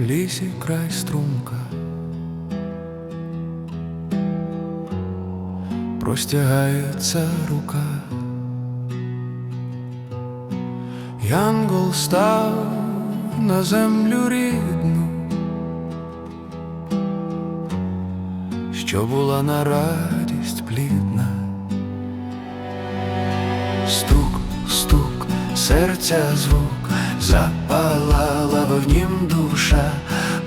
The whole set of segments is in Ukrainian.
лісі край струмка. Простягається рука. Янгол став на землю рідну, що була на радість плідна. Стук, стук, серця звук, запалала вогнім душа,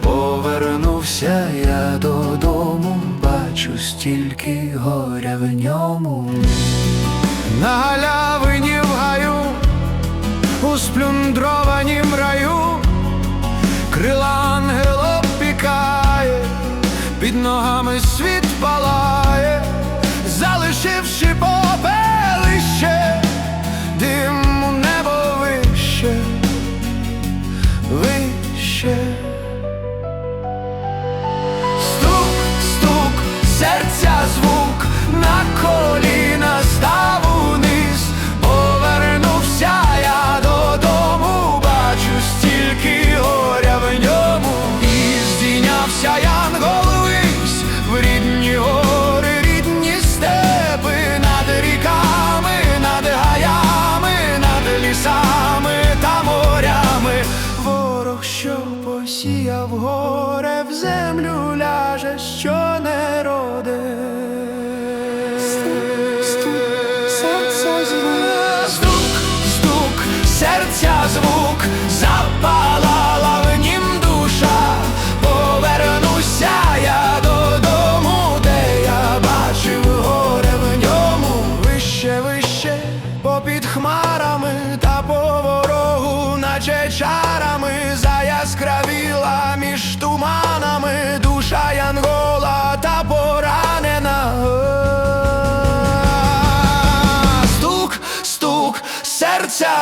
повернувся я додому, бачу стільки горя в ньому. На галявині в гаю, у сплюндрованім раю, крила ангел обпікає, під ногами світ палає, залишивши попелище, посіяв горе, в землю ляже, що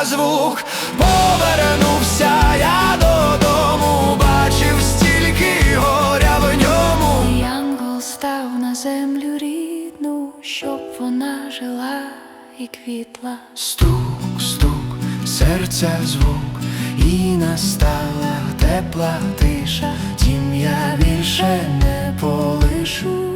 звук, повернувся я додому, бачив стільки горя в ньому. Янгол став на землю рідну, щоб вона жила і квітла. Стук, стук, серця звук, і настала тепла тиша, тім я більше не полишу.